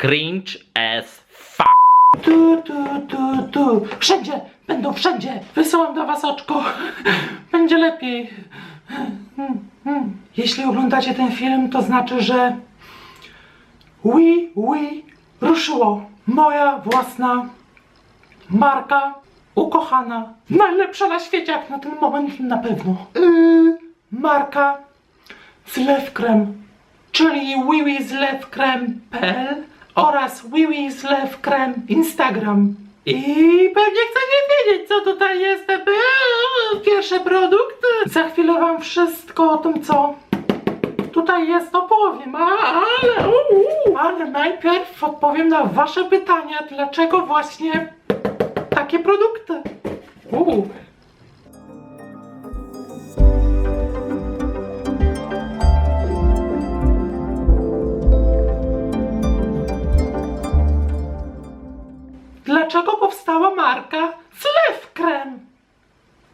Cringe as f. Tu, tu, tu, tu. Wszędzie, będą wszędzie. Wysyłam do was oczko. Będzie lepiej. Jeśli oglądacie ten film, to znaczy, że oui, oui, ruszyło. Moja własna marka, ukochana, najlepsza na świecie, jak na ten moment na pewno. Yy, marka Zlewkrem, czyli wiwizlewkrem.pl oraz wiwizlewkrem Instagram. I pewnie chcecie wiedzieć, co tutaj jest. Eee, Pierwsze produkty. Za chwilę wam wszystko o tym, co tutaj jest, opowiem. Ale, ale najpierw odpowiem na wasze pytania, dlaczego właśnie takie produkty. Marka Zlew Krem?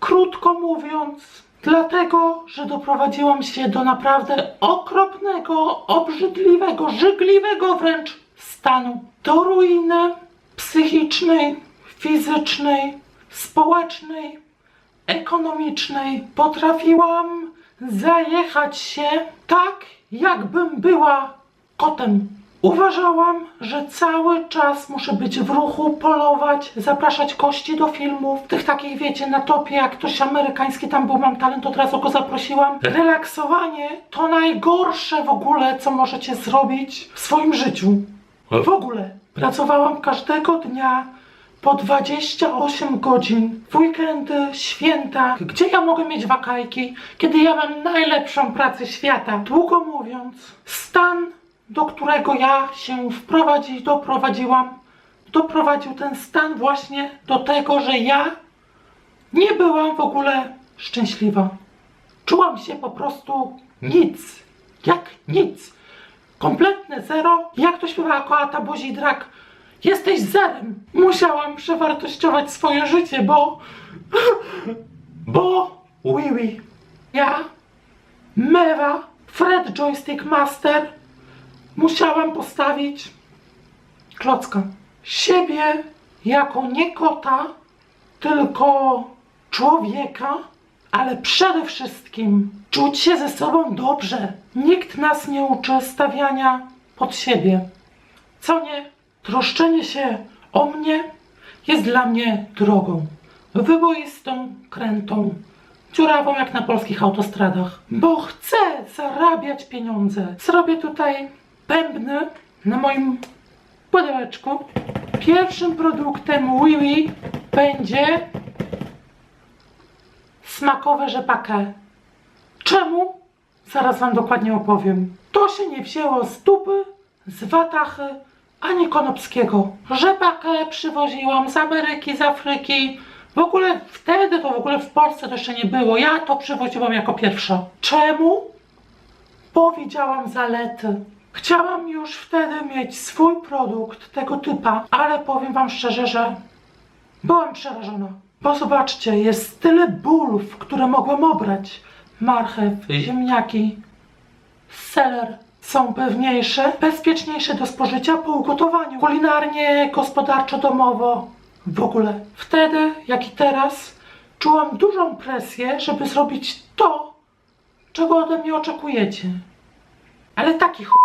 Krótko mówiąc, dlatego, że doprowadziłam się do naprawdę okropnego, obrzydliwego, żygliwego wręcz stanu. Do ruiny psychicznej, fizycznej, społecznej, ekonomicznej. Potrafiłam zajechać się tak, jakbym była kotem. Uważałam, że cały czas muszę być w ruchu, polować, zapraszać kości do filmów. Tych takich, wiecie, na topie, jak ktoś amerykański tam był, mam talent, od razu go zaprosiłam. Relaksowanie to najgorsze w ogóle, co możecie zrobić w swoim życiu. W ogóle. Pracowałam każdego dnia po 28 godzin, w weekendy, święta. Gdzie ja mogę mieć wakajki, kiedy ja mam najlepszą pracę świata? Długo mówiąc, stan, do którego ja się wprowadzić, doprowadziłam, doprowadził ten stan właśnie do tego, że ja nie byłam w ogóle szczęśliwa. Czułam się po prostu nic. Jak nic. Kompletne zero. Jak to śpiewała Koata Bozidrak? Jesteś zerem. Musiałam przewartościować swoje życie, bo... Bo... Oui, oui. Ja, Mewa, Fred Joystick Master, musiałam postawić klocka. Siebie jako nie kota, tylko człowieka, ale przede wszystkim czuć się ze sobą dobrze. Nikt nas nie uczy stawiania pod siebie. Co nie, troszczenie się o mnie jest dla mnie drogą. Wyboistą, krętą, dziurawą jak na polskich autostradach. Bo chcę zarabiać pieniądze. Zrobię tutaj bębny na moim pudełeczku. Pierwszym produktem Wiwi będzie smakowe rzepakę. Czemu? Zaraz wam dokładnie opowiem. To się nie wzięło z dupy, z watachy, ani konopskiego. Rzepakę przywoziłam z Ameryki, z Afryki. W ogóle wtedy to w ogóle w Polsce to jeszcze nie było. Ja to przywoziłam jako pierwsza. Czemu? Bo widziałam zalety. Chciałam już wtedy mieć swój produkt tego typa, ale powiem wam szczerze, że byłam przerażona. Bo zobaczcie, jest tyle bólów, które mogłem obrać. Marchew, ziemniaki, seler są pewniejsze, bezpieczniejsze do spożycia po ugotowaniu. Kulinarnie, gospodarczo, domowo. W ogóle. Wtedy, jak i teraz, czułam dużą presję, żeby zrobić to, czego ode mnie oczekujecie. Ale taki ch...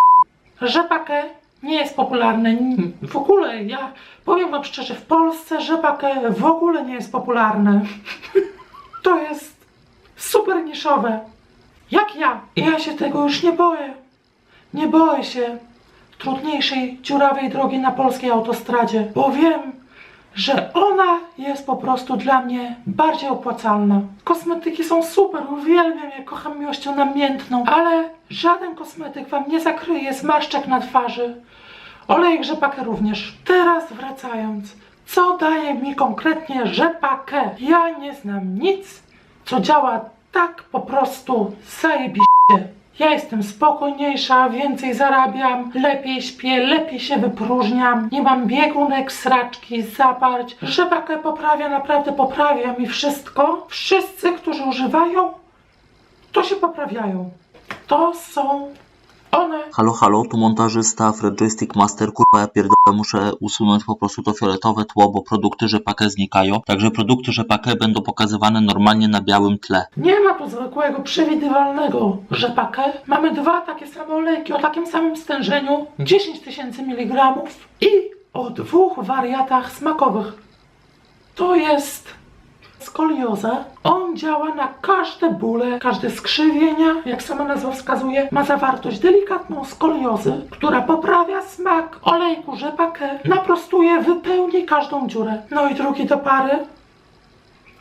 Rzepakę nie jest popularny. W ogóle, ja powiem wam szczerze, w Polsce rzepakę w ogóle nie jest popularne. To jest super niszowe. Jak ja. Ja się tego już nie boję. Nie boję się trudniejszej, dziurawej drogi na polskiej autostradzie, bo wiem, że ona jest po prostu dla mnie bardziej opłacalna. Kosmetyki są super, uwielbiam je, kocham miłością namiętną, ale żaden kosmetyk wam nie zakryje zmarszczek na twarzy. Olejek rzepakę również. Teraz wracając, co daje mi konkretnie rzepakę? Ja nie znam nic, co działa tak po prostu zajebiście. Ja jestem spokojniejsza, więcej zarabiam, lepiej śpię, lepiej się wypróżniam, nie mam biegunek, sraczki, zaparć. Rzepakę poprawia, naprawdę poprawia mi wszystko. Wszyscy, którzy używają, to się poprawiają. To są One Halo, halo, tu montażysta Fred Joystick Master, kurwa ja pierdolę, muszę usunąć po prostu to fioletowe tło, bo produkty rzepakę znikają, także produkty rzepakę będą pokazywane normalnie na białym tle. Nie ma tu zwykłego, przewidywalnego rzepakę. Mamy dwa takie same olejki o takim samym stężeniu, 10 tysięcy mg i o dwóch wariatach smakowych. To jest skolioza. On działa na każde bóle, każde skrzywienia, jak sama nazwa wskazuje. Ma zawartość delikatną skoliozy, która poprawia smak olejku rzepakę, naprostuje, wypełni każdą dziurę. No i drugi do pary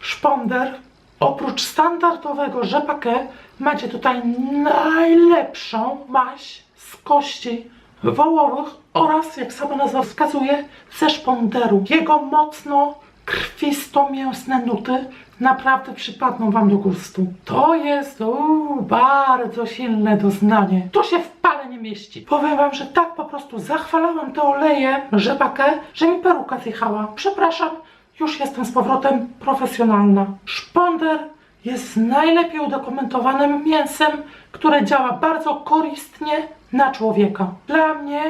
szponder. Oprócz standardowego rzepakę macie tutaj najlepszą maź z kości wołowych oraz, jak sama nazwa wskazuje, ze szponderu. Jego mocno krwisto-mięsne nuty naprawdę przypadną Wam do gustu. To jest uu, bardzo silne doznanie. To się w pale nie mieści. Powiem Wam, że tak po prostu zachwalałam te oleje rzepakę, że mi peruka zjechała. Przepraszam, już jestem z powrotem profesjonalna. Szponder jest najlepiej udokumentowanym mięsem, które działa bardzo korzystnie na człowieka. Dla mnie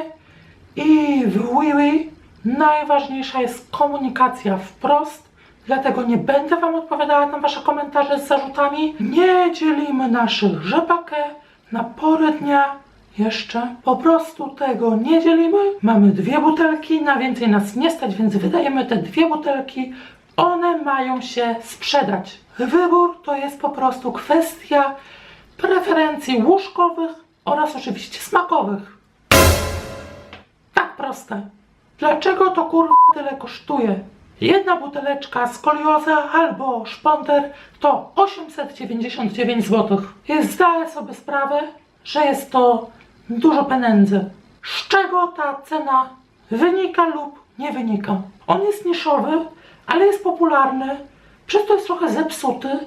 i w Wiwi najważniejsza jest komunikacja wprost, dlatego nie będę Wam odpowiadała na Wasze komentarze z zarzutami. Nie dzielimy naszych rzepakę na pory dnia. Jeszcze po prostu tego nie dzielimy. Mamy dwie butelki, na więcej nas nie stać, więc wydajemy te dwie butelki. One mają się sprzedać. Wybór to jest po prostu kwestia preferencji łóżkowych oraz oczywiście smakowych. Tak proste. Dlaczego to kurwa tyle kosztuje? Jedna buteleczka skolioza albo szponder to 899 zł. I zdaję sobie sprawę, że jest to dużo pieniędzy. Z czego ta cena wynika lub nie wynika? On jest niszowy, ale jest popularny, przez to jest trochę zepsuty,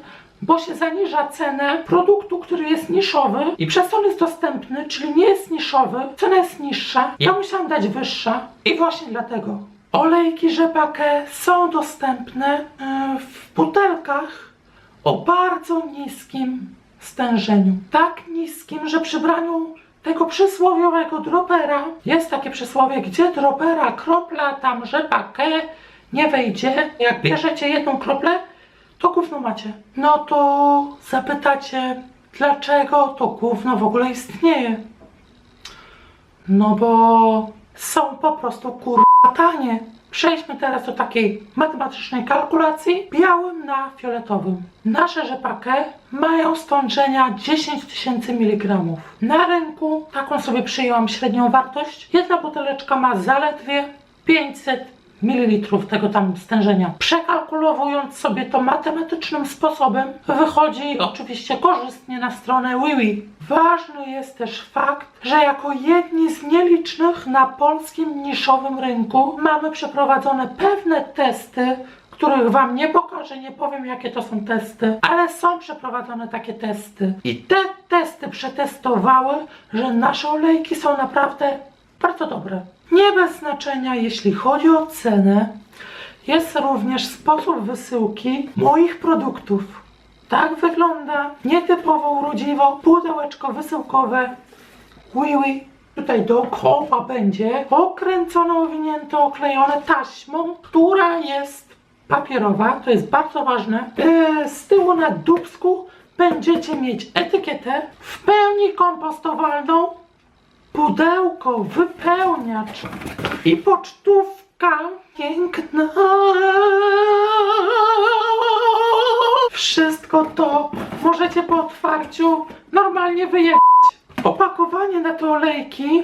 bo się zaniża cenę produktu, który jest niszowy i przez to on jest dostępny, czyli nie jest niszowy, cena jest niższa, ja musiałam dać wyższa i właśnie dlatego. Olejki rzepakę są dostępne e, w butelkach o bardzo niskim stężeniu. Tak niskim, że przy braniu tego przysłowiowego dropera jest takie przysłowie, gdzie dropera kropla, tam rzepakę nie wejdzie. Jak bierzecie jedną kroplę, to gówno macie. No to zapytacie, dlaczego to gówno w ogóle istnieje? No bo są po prostu kurwa tanie. Przejdźmy teraz do takiej matematycznej kalkulacji. Białym na fioletowym. Nasze rzepakę mają stążenia 10 tysięcy mg. Na rynku taką sobie przyjęłam średnią wartość. Jedna buteleczka ma zaledwie 500 ml tego tam stężenia. Przekalkulowując sobie to matematycznym sposobem, wychodzi oczywiście korzystnie na stronę Wiwi. Ważny jest też fakt, że jako jedni z nielicznych na polskim niszowym rynku mamy przeprowadzone pewne testy, których Wam nie pokażę, nie powiem jakie to są testy, ale są przeprowadzone takie testy. I te testy przetestowały, że nasze olejki są naprawdę bardzo dobre. Nie bez znaczenia, jeśli chodzi o cenę, jest również sposób wysyłki moich produktów. Tak wygląda nietypowo urodziwo pudełeczko wysyłkowe Wiwi. Tutaj dookoła będzie okręcone, owinięte, oklejone taśmą, która jest papierowa, to jest bardzo ważne. Yy, Z tyłu na dubsku będziecie mieć etykietę w pełni kompostowalną, pudełko, wypełniacz i pocztówka piękna. Wszystko to możecie po otwarciu normalnie wyjechać. Opakowanie na te olejki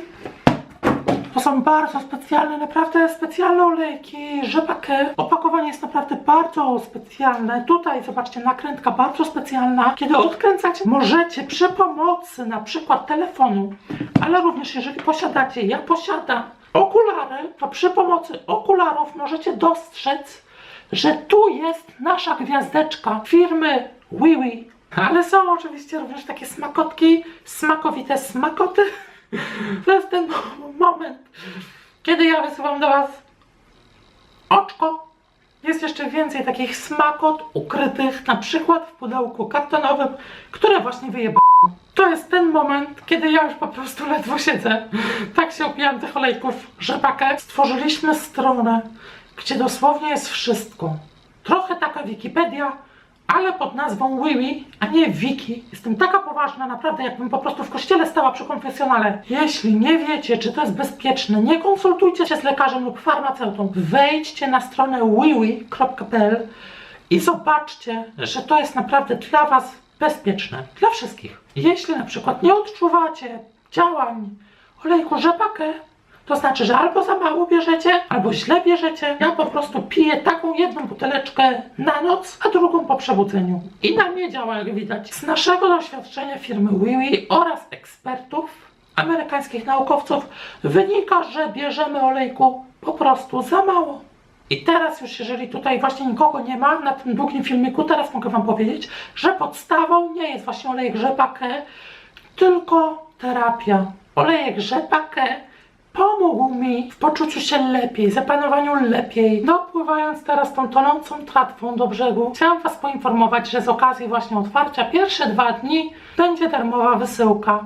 to są bardzo specjalne, naprawdę specjalne olejki, rzepakę. Opakowanie jest naprawdę bardzo specjalne. Tutaj zobaczcie, nakrętka bardzo specjalna. Kiedy odkręcacie, możecie przy pomocy na przykład telefonu, ale również jeżeli posiadacie, ja posiadam okulary, to przy pomocy okularów możecie dostrzec, że tu jest nasza gwiazdeczka firmy Wiwi. Ale są oczywiście również takie smakotki, smakowite smakoty. To jest ten moment, kiedy ja wysyłam do Was oczko. Jest jeszcze więcej takich smakot ukrytych, na przykład w pudełku kartonowym, które właśnie wyjebałem. To jest ten moment, kiedy ja już po prostu ledwo siedzę. Tak się opijam tych olejków rzepakę. Stworzyliśmy stronę, gdzie dosłownie jest wszystko. Trochę taka Wikipedia, ale pod nazwą Wiwi, a nie Wiki. Jestem taka poważna, naprawdę, jakbym po prostu w kościele stała przy konfesjonale. Jeśli nie wiecie, czy to jest bezpieczne, nie konsultujcie się z lekarzem lub farmaceutą. Wejdźcie na stronę wiwi.pl i zobaczcie, że to jest naprawdę dla Was bezpieczne. Dla wszystkich. Jeśli na przykład nie odczuwacie działań olejku rzepakę, to znaczy, że albo za mało bierzecie, albo źle bierzecie. Ja po prostu piję taką jedną buteleczkę na noc, a drugą po przebudzeniu. I na mnie działa, jak widać. Z naszego doświadczenia firmy Wiwi oraz ekspertów, amerykańskich naukowców, wynika, że bierzemy olejku po prostu za mało. I teraz już, jeżeli tutaj właśnie nikogo nie ma na tym długim filmiku, teraz mogę Wam powiedzieć, że podstawą nie jest właśnie olejek rzepakę, tylko terapia. Olejek rzepakę pomógł mi w poczuciu się lepiej, zapanowaniu lepiej. Dopływając teraz tą tonącą tratwą do brzegu, chciałam Was poinformować, że z okazji właśnie otwarcia pierwsze dwa dni będzie darmowa wysyłka.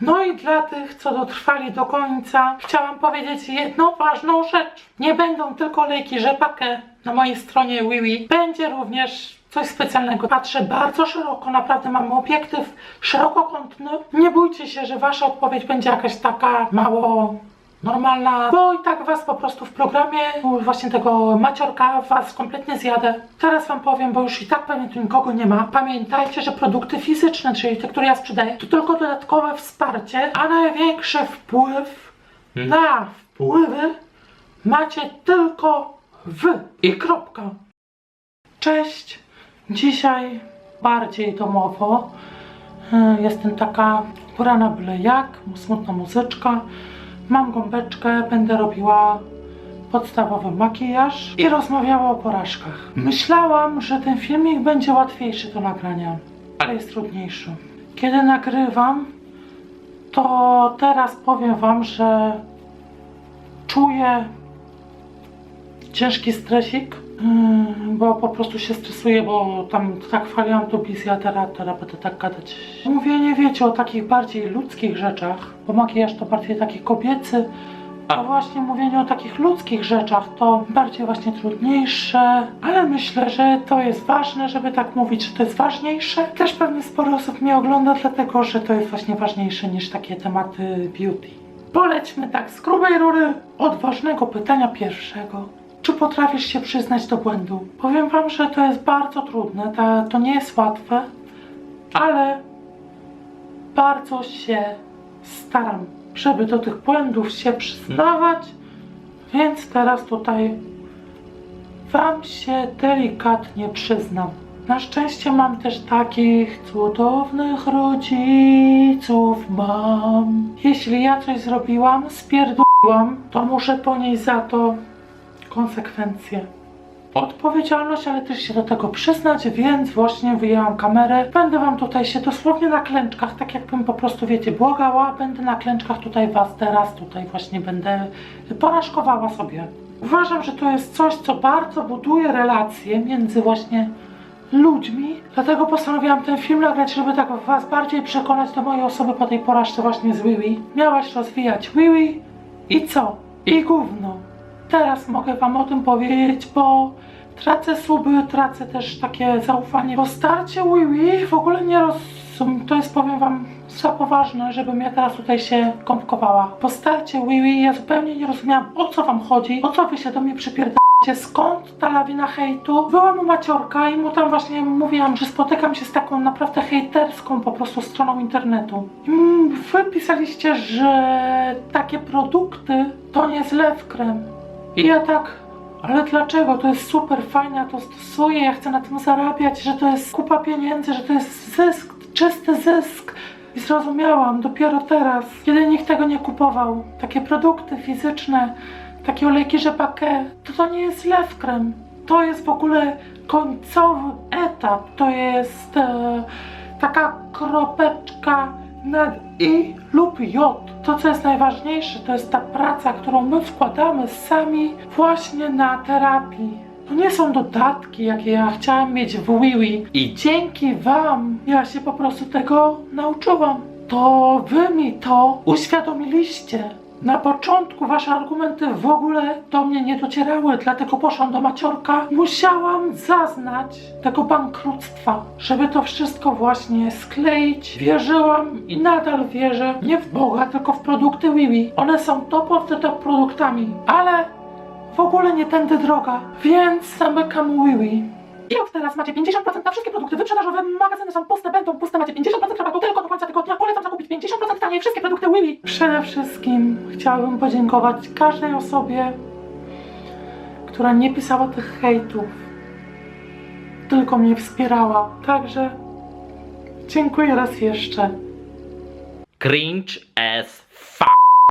No i dla tych, co dotrwali do końca, chciałam powiedzieć jedną ważną rzecz. Nie będą tylko olejki rzepakę na mojej stronie Wiwi. Będzie również coś specjalnego. Patrzę bardzo szeroko, naprawdę mam obiektyw szerokokątny. Nie bójcie się, że wasza odpowiedź będzie jakaś taka mało normalna, bo i tak was po prostu w programie właśnie tego maciorka was kompletnie zjadę. Teraz wam powiem, bo już i tak pewnie tu nikogo nie ma. Pamiętajcie, że produkty fizyczne, czyli te, które ja sprzedaję, to tylko dodatkowe wsparcie, a największy wpływ na wpływy macie tylko wy i kropka. Cześć! Dzisiaj bardziej domowo. Y, Jestem taka ubrana byle jak, smutna muzyczka. Mam gąbeczkę, będę robiła podstawowy makijaż i rozmawiała o porażkach. Myślałam, że ten filmik będzie łatwiejszy do nagrania, ale jest trudniejszy. Kiedy nagrywam, to teraz powiem Wam, że czuję ciężki stresik, bo po prostu się stresuję, bo tam tak chwaliłam to bizję, a teraz, teraz będę tak gadać. Mówienie, wiecie, o takich bardziej ludzkich rzeczach, bo makijaż to bardziej taki kobiecy, a właśnie mówienie o takich ludzkich rzeczach to bardziej właśnie trudniejsze, ale myślę, że to jest ważne, żeby tak mówić, że to jest ważniejsze. Też pewnie sporo osób mnie ogląda, dlatego że to jest właśnie ważniejsze niż takie tematy beauty. Polećmy tak z grubej rury od ważnego pytania pierwszego. Czy potrafisz się przyznać do błędu? Powiem wam, że to jest bardzo trudne, to nie jest łatwe, ale bardzo się staram, żeby do tych błędów się przyznawać, więc teraz tutaj wam się delikatnie przyznam. Na szczęście mam też takich cudownych rodziców mam. Jeśli ja coś zrobiłam, spierdoliłam, to muszę ponieść za to konsekwencje. Odpowiedzialność, ale też się do tego przyznać, więc właśnie wyjęłam kamerę. Będę wam tutaj się dosłownie na klęczkach, tak jakbym po prostu, wiecie, błagała. Będę na klęczkach tutaj was teraz, tutaj właśnie będę porażkowała sobie. Uważam, że to jest coś, co bardzo buduje relacje między właśnie ludźmi. Dlatego postanowiłam ten film nagrać, żeby tak was bardziej przekonać do mojej osoby po tej porażce właśnie z Wiwi. Miałaś rozwijać Wiwi i co? I gówno. Teraz mogę wam o tym powiedzieć, bo tracę suby, tracę też takie zaufanie. Bo starcie Wiwi w ogóle nie rozumiem. To jest, powiem wam, za poważne, żebym ja teraz tutaj się komplikowała. Po starcie Wiwi ja zupełnie nie rozumiałam, o co wam chodzi, o co wy się do mnie przypierdacie. Skąd ta lawina hejtu? Byłam u Maciorka i mu tam właśnie mówiłam, że spotykam się z taką naprawdę hejterską po prostu stroną internetu. Mm, Wy pisaliście, że takie produkty to nie zlew krem. I ja tak, ale dlaczego? To jest super fajne, ja to stosuję, ja chcę na tym zarabiać, że to jest kupa pieniędzy, że to jest zysk, czysty zysk. I zrozumiałam dopiero teraz, kiedy nikt tego nie kupował. Takie produkty fizyczne, takie olejki rzepakę, to to nie jest lew krem. To jest w ogóle końcowy etap. To jest e, taka kropeczka nad i lub j. To, co jest najważniejsze, to jest ta praca, którą my wkładamy sami właśnie na terapii. To nie są dodatki, jakie ja chciałam mieć w Wiwi. I dzięki wam ja się po prostu tego nauczyłam. To wy mi to uświadomiliście. Na początku wasze argumenty w ogóle do mnie nie docierały, dlatego poszłam do maciorka. Musiałam zaznać tego bankructwa, żeby to wszystko właśnie skleić. Wierzyłam i nadal wierzę nie w Boga, tylko w produkty Wiwi. One są top of the top produktami, ale w ogóle nie tędy droga, więc zamykam Wiwi. I od teraz macie 50% na wszystkie produkty wyprzedażowe, magazyny są puste, będą puste, macie 50% rabatu tylko do końca tygodnia. Polecam zakupić 50% taniej wszystkie produkty Wiwi. Przede wszystkim chciałabym podziękować każdej osobie, która nie pisała tych hejtów, tylko mnie wspierała. Także dziękuję raz jeszcze. Cringe as